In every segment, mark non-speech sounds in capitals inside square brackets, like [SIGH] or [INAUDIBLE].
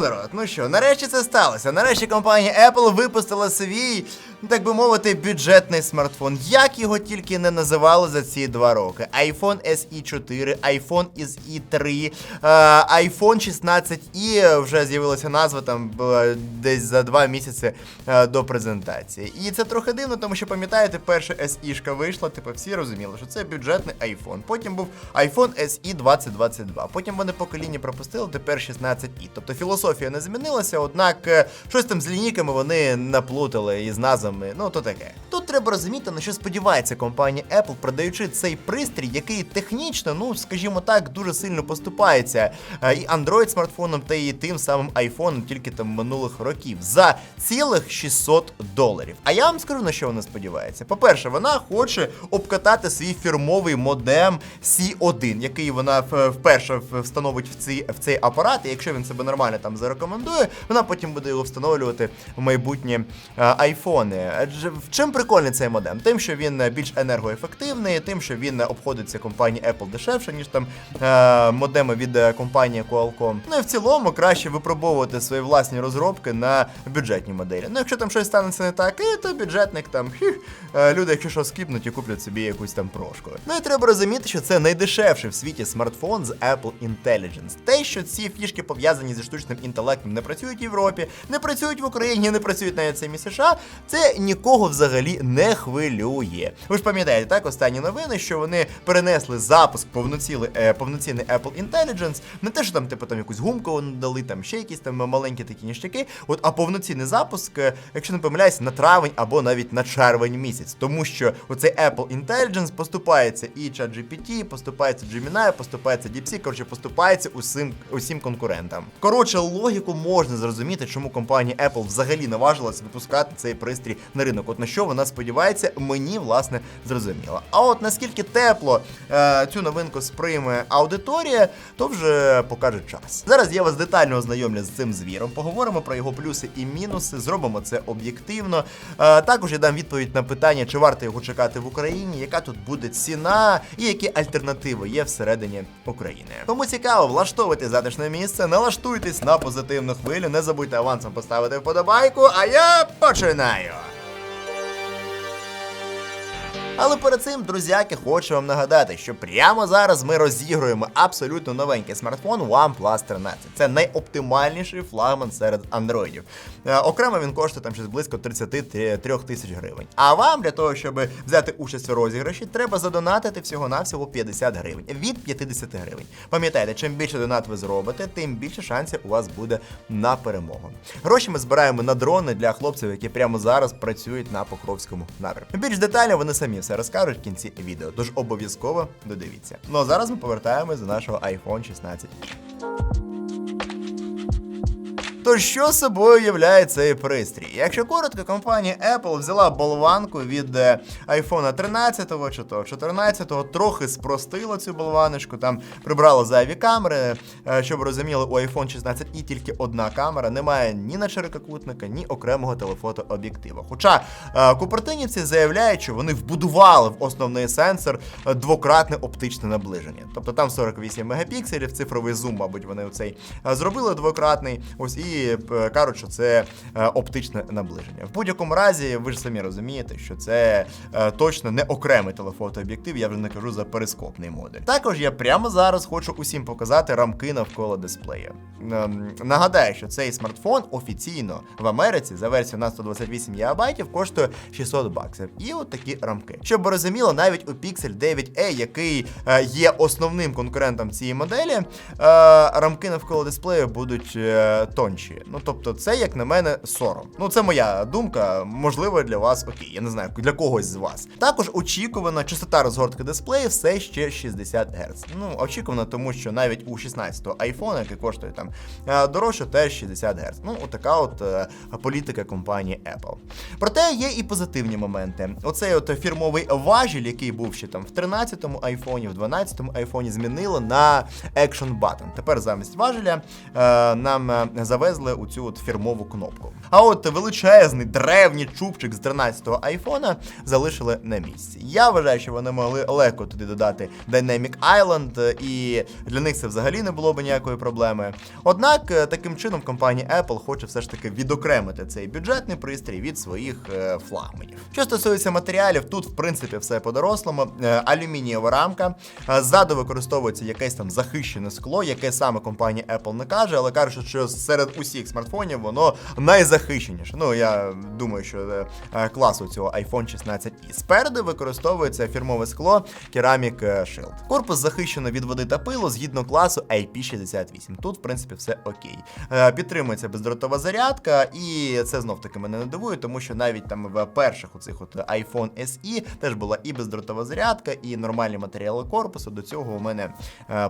Народ, ну що, нарешті це сталося. Нарешті компанія Apple випустила свій, Ну, так би мовити, бюджетний смартфон. Як його тільки не називали за ці два роки: iPhone SE 4, iPhone SE 3, е, iPhone 16 і вже з'явилася назва там десь за два місяці е, до презентації. І це трохи дивно, тому що пам'ятаєте, перша SE-шка вийшла, типу всі розуміли, що це бюджетний iPhone. Потім був iPhone SE 2022. Потім вони покоління пропустили, тепер 16 і. Тобто філософія не змінилася, однак е, щось там з лінійками вони наплутали із назва. 3名の音だけ。Треба розуміти, на що сподівається компанія Apple, продаючи цей пристрій, який технічно, ну скажімо так, дуже сильно поступається е, і Android смартфоном, та і тим самим iPhone, тільки там минулих років за цілих 600 доларів. А я вам скажу на що вона сподівається. По-перше, вона хоче обкатати свій фірмовий модем C1, який вона вперше встановить в цей, в цей апарат. І якщо він себе нормально там зарекомендує, вона потім буде його встановлювати в майбутні е, айфони. Адже в чим прикольний цей модем? Тим, що він е, більш енергоефективний, тим, що він е, обходиться компанії Apple дешевше, ніж там е, модеми від е, компанії Qualcomm. Ну і в цілому краще випробовувати свої власні розробки на бюджетні моделі. Ну, якщо там щось станеться не так, і то бюджетник там хіх, люди, якщо що скіпнуть і куплять собі якусь там прошку. Ну і треба розуміти, що це найдешевший в світі смартфон з Apple Intelligence. Те, що ці фішки пов'язані зі штучним інтелектом, не працюють в Європі, не працюють в Україні, не працюють навіть самі США. Це нікого взагалі не хвилює. Ви ж пам'ятаєте, так останні новини, що вони перенесли запуск повноцілий, е, повноцінний Apple Intelligence, не те, що там, типу, там якусь гумку дали, там ще якісь там маленькі такі ніштяки. От, а повноцінний запуск, е, якщо не помиляюсь, на травень або навіть на червень місяць. Тому що оцей Apple Intelligence поступається і ChatGPT, поступається Gemini, поступається DeepSeek, коротше, поступається усім, усім конкурентам. Коротше, логіку можна зрозуміти, чому компанія Apple взагалі наважилася випускати цей пристрій на ринок. От на що вона сподівається, мені власне зрозуміло. А от наскільки тепло е, цю новинку сприйме аудиторія, то вже покаже час. Зараз я вас детально ознайомлю з цим звіром. Поговоримо про його плюси і мінуси. Зробимо це об'єктивно. Е, також я дам відповідь на питання, чи варто його чекати в Україні, яка тут буде ціна і які альтернативи є всередині України. Кому цікаво, влаштовуйте затишне місце, налаштуйтесь на позитивну хвилю. Не забудьте авансом поставити вподобайку. А я починаю. Але перед цим, друзяки, хочу вам нагадати, що прямо зараз ми розігруємо абсолютно новенький смартфон OnePlus 13. Це найоптимальніший флагман серед андроїдів. Е, окремо він коштує там щось близько 33 тисяч гривень. А вам для того, щоб взяти участь у розіграші, треба задонатити всього-навсього 50 гривень. Від 50 гривень. Пам'ятайте, чим більше донат ви зробите, тим більше шансів у вас буде на перемогу. Гроші ми збираємо на дрони для хлопців, які прямо зараз працюють на Покровському напрямку. Більш детально вони самі все розкажуть в кінці відео, тож обов'язково додивіться. Ну а зараз ми повертаємось до нашого iPhone 16. То що собою являє цей пристрій? Якщо коротко, компанія Apple взяла болванку від е, iPhone 13 чи то 14, трохи спростила цю болваночку, там прибрала зайві камери. Е, Щоб розуміли, у iPhone 16 і тільки одна камера, немає ні на ширококутника, ні окремого телефотооб'єктива. Хоча е, купертинівці заявляють, що вони вбудували в основний сенсор двократне оптичне наближення. Тобто там 48 мегапікселів, цифровий зум, мабуть, вони оцей е, зробили двократний. Ось і е, кажуть, що це е, оптичне наближення. В будь-якому разі, ви ж самі розумієте, що це е, точно не окремий телефотооб'єктив, я вже не кажу за перископний модуль. Також я прямо зараз хочу усім показати рамки навколо дисплея. Ем, Нагадаю, що цей смартфон офіційно в Америці за версією на 128 ГБ коштує 600 баксів. І от такі рамки. Щоб розуміло, навіть у Pixel 9a, який є основним конкурентом цієї моделі, рамки навколо дисплею будуть е, тонші. Ну тобто, це, як на мене, сором. Ну, це моя думка, можливо, для вас окей, я не знаю, для когось з вас. Також очікувана частота розгортки дисплею все ще 60 Гц. Ну, очікувано, тому що навіть у 16-го iPhone, який коштує там е, дорожче, теж 60 Гц. Ну, отака от е, політика компанії Apple. Проте є і позитивні моменти. Оцей от фірмовий важіль, який був ще там в 13-му айфоні, в 12-му айфоні, змінило на Action Button. Тепер замість важеля е, нам е, завезли у цю от фірмову кнопку. А от величезний древній чубчик з 13-го айфона залишили на місці. Я вважаю, що вони могли легко туди додати Dynamic Island, е, і для них це взагалі не було б ніякої проблеми. Однак е, таким чином компанія Apple хоче все ж таки відокремити цей бюджетний пристрій від своїх е, флагманів. Що стосується матеріалів, тут в принципі все по-дорослому. Е, Алюмінієва рамка. Е, Ззаду використовується якесь там захищене скло, яке саме компанія Apple не каже, але каже, що серед усіх смартфонів воно найзахищеніше. Ну я думаю, що е, е, класу цього iPhone 16 і спереду використовується фірмове скло е, Shield. Корпус захищено від води та пилу згідно класу IP68. Тут, в принципі, все окей. Е, Підтримується бездротова зарядка, і це знов таки мене не дивує, тому що навіть там в перших оцих от iPhone SE теж була і бездротова зарядка, і нормальні матеріали корпусу. До цього у мене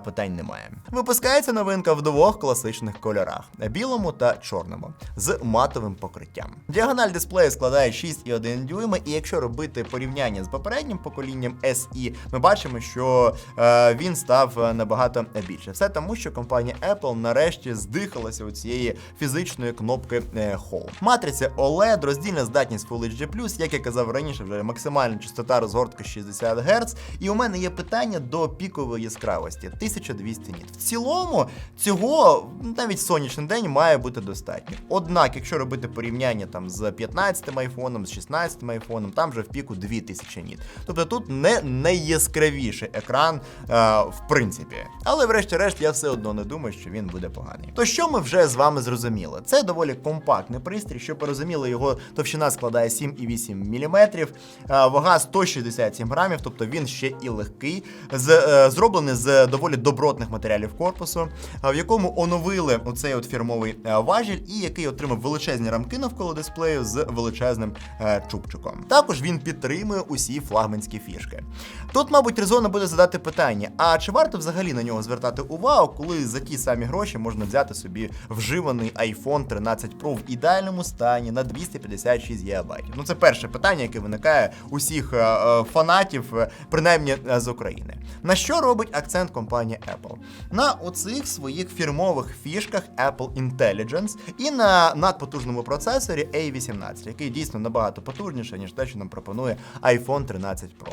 питань немає. Випускається новинка в двох класичних кольорах: білому та чорному, з матовим покриттям. Діагональ дисплею складає 6,1 дюйма, і якщо робити порівняння з попереднім поколінням SE, ми бачимо, що е, він став е, набагато більше. Все тому, що компанія Apple нарешті здихалася у цієї фізичної кнопки е, Home. Матриця OLED, роздільна здатність Full HD+, як я казав раніше, вже максимальна частота розгортки 60 Гц. І у мене є питання до пікової яскравості 1200 ніт. В цілому цього навіть сонячний день має бути достатньо. Однак, якщо робити порівняння там з 15 айфоном, з 16 айфоном, там вже в піку 2000 ніт. Тобто тут не найяскравіший екран, е, в принципі. Але врешті-решт я все одно не думаю, що він буде поганий. То що ми вже з вами зрозуміли? Це доволі компактний пристрій, щоб порозуміли, його товщина складає 7,8 мм, е, вага 167 грамів, тобто він ще і легкий, з, е, зроблений з доволі добротних матеріалів корпусу, е, в якому оновили оцей от фірмовий важіль, і який отримав величезні рамки навколо дисплею з величезним е, чубчиком. Також він підтримує усі флагманські фішки. Тут, мабуть, резонно буде задати питання: а чи варто взагалі на нього звертати увагу, коли за ті самі гроші можна взяти собі вживаний iPhone 13 Pro в ідеальному стані на 256 ГБ? Ну це перше питання, яке виникає усіх е, е, фанатів, е, принаймні е, з України. На що робить акцент компанія Apple? На оцих своїх фірмових фішках Apple Intelligence і на надпотужному процесорі A18, який дійсно набагато потужніше, ніж те, що нам пропонує iPhone 13 Pro.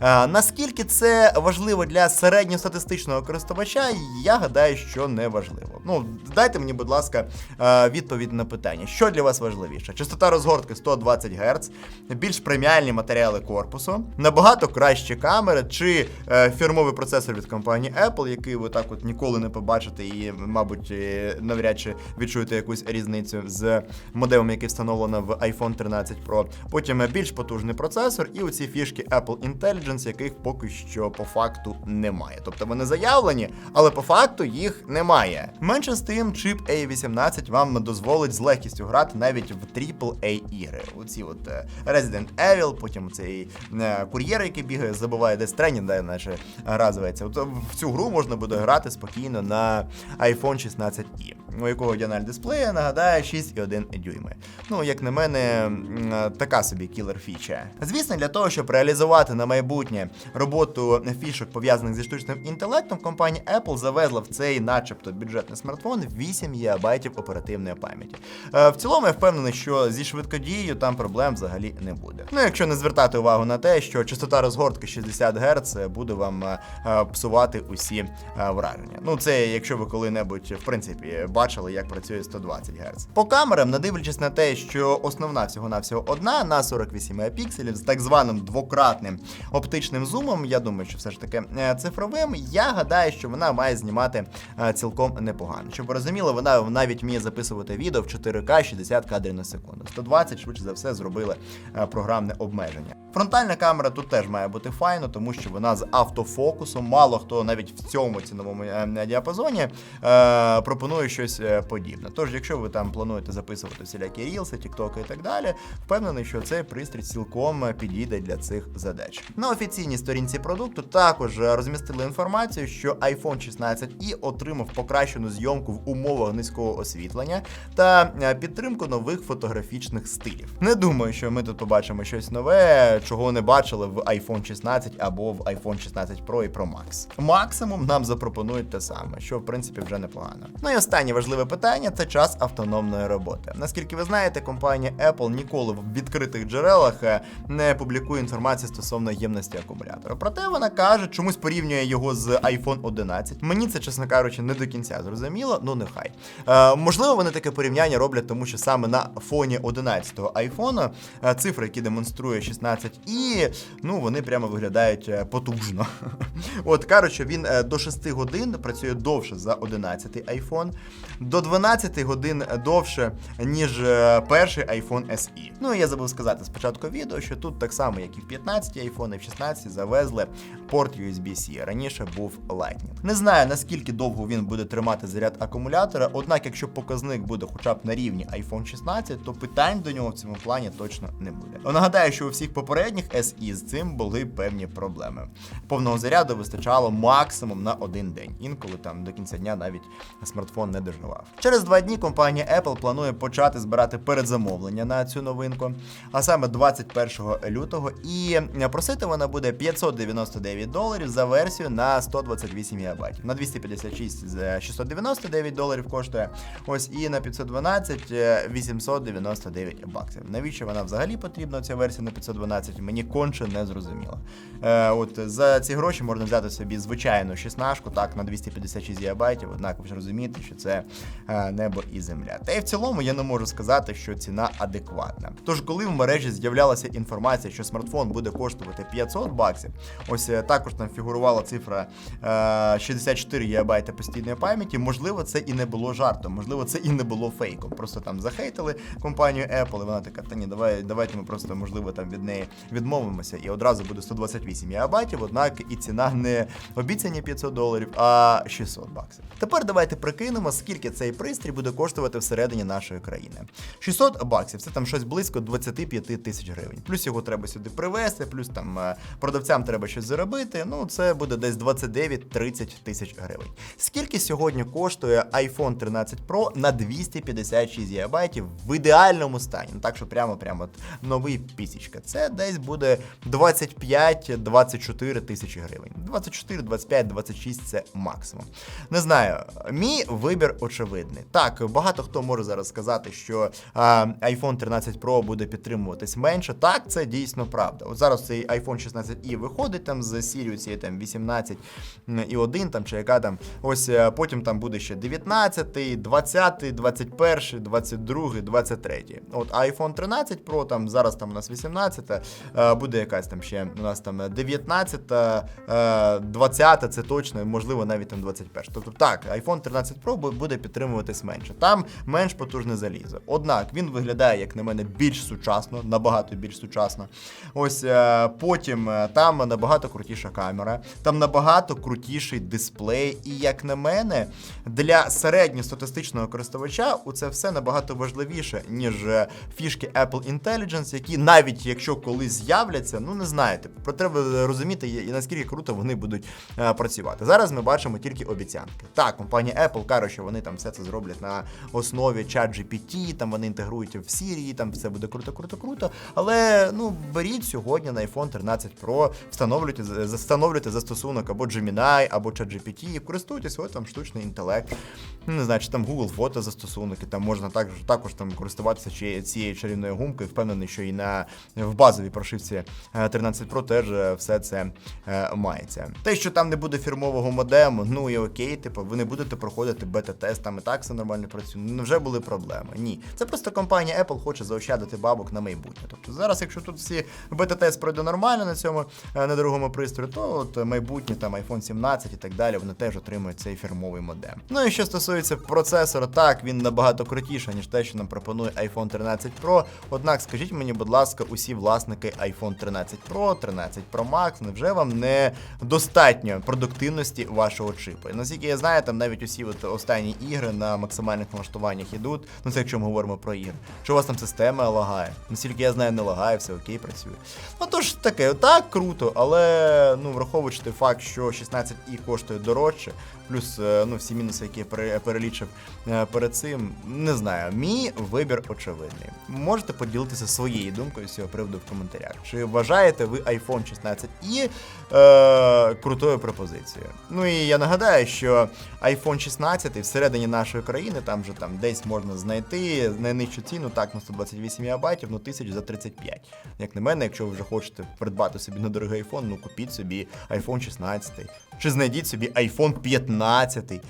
А, наскільки це важливо для середньостатистичного користувача, я гадаю, що не важливо. Ну, дайте мені, будь ласка, е, відповідь на питання, що для вас важливіше? Частота розгортки 120 Гц, більш преміальні матеріали корпусу, набагато кращі камери, чи е, фірмовий процесор від компанії Apple, який ви так от ніколи не побачите і, мабуть, е, навряд чи відчуєте якусь різницю з модемом, який встановлено в iPhone 13 Pro. Потім більш потужний процесор і оці фішки Apple Intelligence, яких поки що по факту немає. Тобто вони заявлені, але по факту їх немає. Менше з тим, чип A18 вам дозволить з легкістю грати навіть в AAA ігри. Оці от е, Resident Evil, потім цей е, кур'єр, який бігає, забуває десь тренінг, де наче гра зветься. От в цю гру можна буде грати спокійно на iPhone 16 i у якого діаналь дисплея нагадає 6,1 дюйми. Ну, як на мене, е, така собі кілер фіча. Звісно, для того, щоб реалізувати на майбутнє роботу фішок пов'язаних зі штучним інтелектом, компанія Apple завезла в цей, начебто, бюджетний смартфон 8 ГБ оперативної пам'яті. Е, В цілому я впевнений, що зі швидкодією там проблем взагалі не буде. Ну, якщо не звертати увагу на те, що частота розгортки 60 Гц буде вам е, е, псувати усі е, враження. Ну, це якщо ви коли-небудь, в принципі, бачили, як працює 120 Гц. По камерам, не дивлячись на те, що основна всього-навсього одна на 48 мегапікселів з так званим двократним оптичним зумом, я думаю, що все ж таки е, цифровим, я гадаю, що вона має знімати е, цілком непогано. Щоб ви розуміли, вона навіть вміє записувати відео в 4К 60 кадрів на секунду. 120, швидше за все, зробили е, програмне обмеження. Фронтальна камера тут теж має бути файно, тому що вона з автофокусом. Мало хто навіть в цьому ціновому е, діапазоні е, пропонує щось е, подібне. Тож, якщо ви там плануєте записувати всілякі рілси, тіктоки і так далі, впевнений, що цей пристрій цілком підійде для цих задач. На офіційній сторінці продукту також розмістили інформацію, що iPhone 16i отримав покращену зйомку в умовах низького освітлення та е, підтримку нових фотографічних стилів. Не думаю, що ми тут побачимо щось нове чого не бачили в iPhone 16 або в iPhone 16 Pro і Pro Max. Максимум нам запропонують те саме, що в принципі вже непогано. Ну і останнє важливе питання це час автономної роботи. Наскільки ви знаєте, компанія Apple ніколи в відкритих джерелах е, не публікує інформацію стосовно ємності акумулятора. Проте вона каже, чомусь порівнює його з iPhone 11. Мені це, чесно кажучи, не до кінця зрозуміло, ну нехай. Е, можливо, вони таке порівняння роблять, тому що саме на фоні 11-го iPhone е, цифри, які демонструє 16 і ну вони прямо виглядають е, потужно. [LAUGHS] От коротше, він е, до 6 годин працює довше за 11-й iPhone, до 12 годин довше, ніж перший iPhone SE. Ну і я забув сказати спочатку відео, що тут так само, як і в 15 iPhone, і в 16 завезли порт USB-C. Раніше був Lightning. Не знаю наскільки довго він буде тримати заряд акумулятора, однак, якщо показник буде хоча б на рівні iPhone 16, то питань до нього в цьому плані точно не буде. Нагадаю, що у всіх попередніх SE з цим були певні проблеми. Повного заряду вистачало максимум на один день. Інколи там до кінця дня навіть смартфон не доживав. Через два дні компанія Apple планує почати збирати передзамовлення на цю новинку, а саме 21 лютого. І просити вона буде 599 доларів за версію на 128 ГБ. На 256 за 699 доларів коштує. Ось і на 512 е, 899 баксів. Навіщо вона взагалі потрібна? Ця версія на 512? Мені конче не зрозуміло. Е, от за ці гроші можна взяти собі звичайну 16, так, на 256 ГБ, однак ви ж розумієте, що це е, небо і земля. Та й в цілому я не можу сказати, що ціна адекватна. Тож, коли в мережі з'являлася інформація, що смартфон буде коштувати 500 баксів, ось е, також там фігурувала цифра е, 64 ГБ постійної пам'яті, можливо, це і не було жартом, можливо, це і не було фейком. Просто там захейтили компанію Apple, і вона така, та ні, давай, давайте ми просто, можливо, там від неї відмовимося, і одразу буде 128 ГБ, однак і ціна не обіцяні 500 доларів, а 600 баксів. Тепер давайте прикинемо, скільки цей пристрій буде коштувати всередині нашої країни. 600 баксів це там щось близько 25 тисяч гривень. Плюс його треба сюди привезти, плюс там е, продавцям треба щось заробити. Ну, це буде десь 29-30 тисяч гривень. Скільки сьогодні коштує iPhone 13 Pro на 256 ГБ в ідеальному стані? Так що прямо прямо новий пісічка. Це десь буде 25-24 тисячі гривень. 24, 25, 26 це максимум. Не знаю, мій вибір очевидний. Так, багато хто може зараз сказати, що а, iPhone 13 Pro буде підтримуватись менше. Так, це дійсно правда. От зараз цей iPhone 16 і виходить там з цієї там 18 і 1, там чи яка там. Ось е, потім там буде ще 19, 20, 21, 22, 23. От iPhone 13 Pro, там зараз там у нас 18, е, буде якась там ще у нас там 19, е, 20, це точно, можливо, навіть там 21. Тобто так, iPhone 13 Pro буде підтримуватись менше. Там менш потужне залізо. Однак він виглядає, як на мене, більш сучасно, набагато більш сучасно. Ось е, потім е, там набагато крутіша камера, там набагато крутіший дисплей. І як на мене, для середньостатистичного користувача у це все набагато важливіше, ніж е, фішки Apple Intelligence, які навіть якщо колись з'являться, ну не знаєте, про треба розуміти, і наскільки круто вони будуть е, працювати. Зараз ми бачимо тільки обіцянки. Так, компанія Apple каже, що вони там все це зроблять на основі ChatGPT, там вони інтегрують в Siri, там все буде круто, круто, круто. Але ну беріть сьогодні на iPhone 13 Pro, встановлюйте, встановлюйте застосунок або Gemini, або ChatGPT, і користуйтесь, от там штучний інтелект. Ну, Не знаю, чи там Google фото застосунок, там можна також, також там користуватися цією чарівною гумкою. Впевнений, що і на в базовій прошивці е, 13 Pro теж е, все це е, мається. Те, що там не буде фірмового модему, ну і окей, типу, ви не будете проходити бета-тест, там і так все нормально працює. Ну, Невже були проблеми? Ні. Це просто компанія Apple хоче заощадити бабок на майбутнє. Тобто зараз, якщо тут всі бета-тест пройде нормально на цьому е, недорогому пристрої, то от майбутнє там iPhone 17 і так далі, вони теж отримують цей фірмовий модем. Ну і що стосується процесора, так він набагато крутіший, ніж те, що нам пропонує iPhone 13 Pro. Однак, скажіть мені, будь ласка, усі власники iPhone 13 Pro, 13 Pro Max, невже вам не достатньо продуктивності вашого чипу? І наскільки я знаю, там навіть усі от останні ігри на максимальних налаштуваннях ідуть. Ну це якщо ми говоримо про ігри. Що у вас там система лагає? Наскільки я знаю, не лагає, все окей, працює. Ну тож таке, так круто, але ну враховуючи факт, що 16i коштує дорожче, плюс е, ну всі мінуси, які я перелічив е, перед цим, не знаю. Мій вибір очевидний. Можете поділитися своєю думкою з цього приводу в коментарях. чи вважаєте ви iPhone 16 і е, крутою пропозицією. Ну і я нагадаю, що iPhone 16 всередині нашої країни, там вже там десь можна знайти найнижчу ціну, так, на 128 МБ, ну тисяч за 35. Як на мене, якщо ви вже хочете придбати собі недорогий iPhone, ну купіть собі iPhone 16, чи знайдіть собі iPhone 15,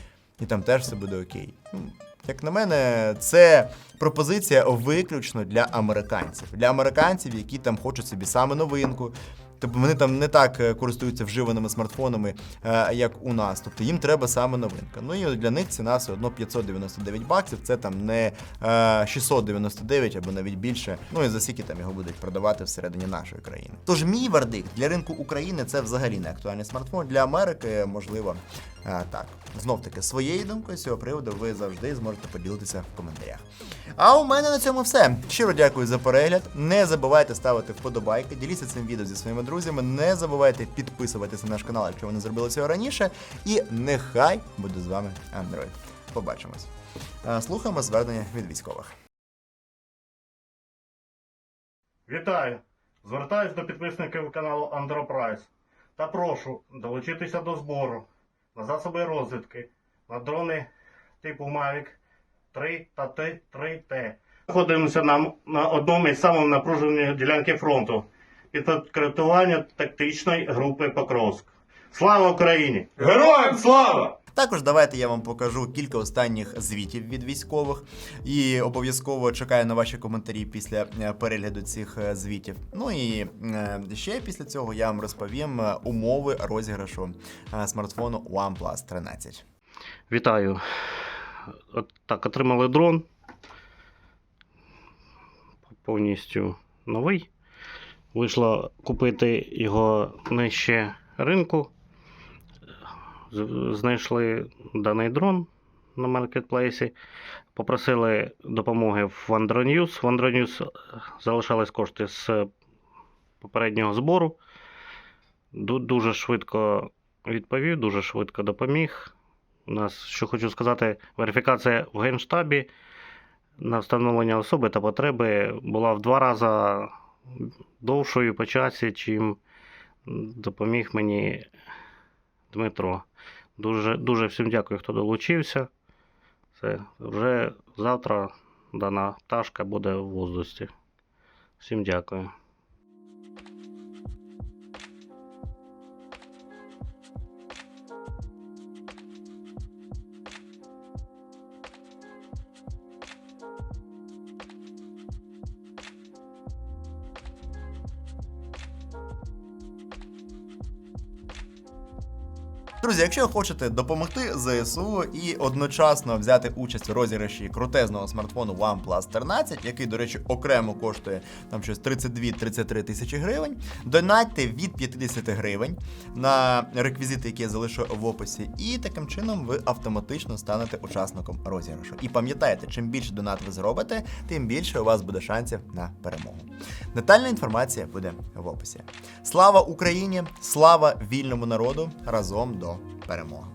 і там теж все буде окей. Ну, як на мене, це пропозиція виключно для американців. Для американців, які там хочуть собі саме новинку. Тобто вони там не так е, користуються вживаними смартфонами, е, як у нас. Тобто їм треба саме новинка. Ну і для них ціна все одно 599 баксів. Це там не е, 699 або навіть більше. Ну і за скільки там його будуть продавати всередині нашої країни. Тож мій вердикт для ринку України це взагалі не актуальний смартфон. Для Америки можливо е, так. Знов таки своєю думкою з цього приводу ви завжди зможете поділитися в коментарях. А у мене на цьому все. Щиро дякую за перегляд. Не забувайте ставити вподобайки, діліться цим відео зі своїми друзями. Не забувайте підписуватися на наш канал, якщо ви не зробили цього раніше. І нехай буде з вами Android. Побачимось. Е, Слухаємо звернення від військових. Вітаю! Звертаюсь до підписників каналу Андропрайс та прошу долучитися до збору на засоби розвідки на дрони типу Mavic 3 та Т3Т. Знаходимося на, на одному із самих напружених ділянки фронту під підкоректування тактичної групи Покровськ. Слава Україні! Героям слава! Також давайте я вам покажу кілька останніх звітів від військових і обов'язково чекаю на ваші коментарі після е, перегляду цих е, звітів. Ну і е, ще після цього я вам розповім умови розіграшу смартфону OnePlus 13. Вітаю. От так, отримали дрон. Повністю новий. Вийшло купити його нижче ринку. Знайшли даний дрон на маркетплейсі. Попросили допомоги в Andronews. В Andronews залишались кошти з попереднього збору. Дуже швидко відповів, дуже швидко допоміг. У нас, що хочу сказати, верифікація в Генштабі на встановлення особи та потреби була в два рази довшою по часі, чим допоміг мені Дмитро. Дуже, дуже всім дякую, хто долучився. Все, вже завтра дана пташка буде в воздусі. Всім дякую. Друзі, якщо хочете допомогти ЗСУ і одночасно взяти участь у розіграші крутезного смартфону OnePlus 13, який, до речі, окремо коштує там щось 32-33 тисячі гривень, донатьте від 50 гривень на реквізити, які я залишу в описі, і таким чином ви автоматично станете учасником розіграшу. І пам'ятайте, чим більше донат ви зробите, тим більше у вас буде шансів на перемогу. Детальна інформація буде в описі. Слава Україні! Слава вільному народу! Разом до перемоги!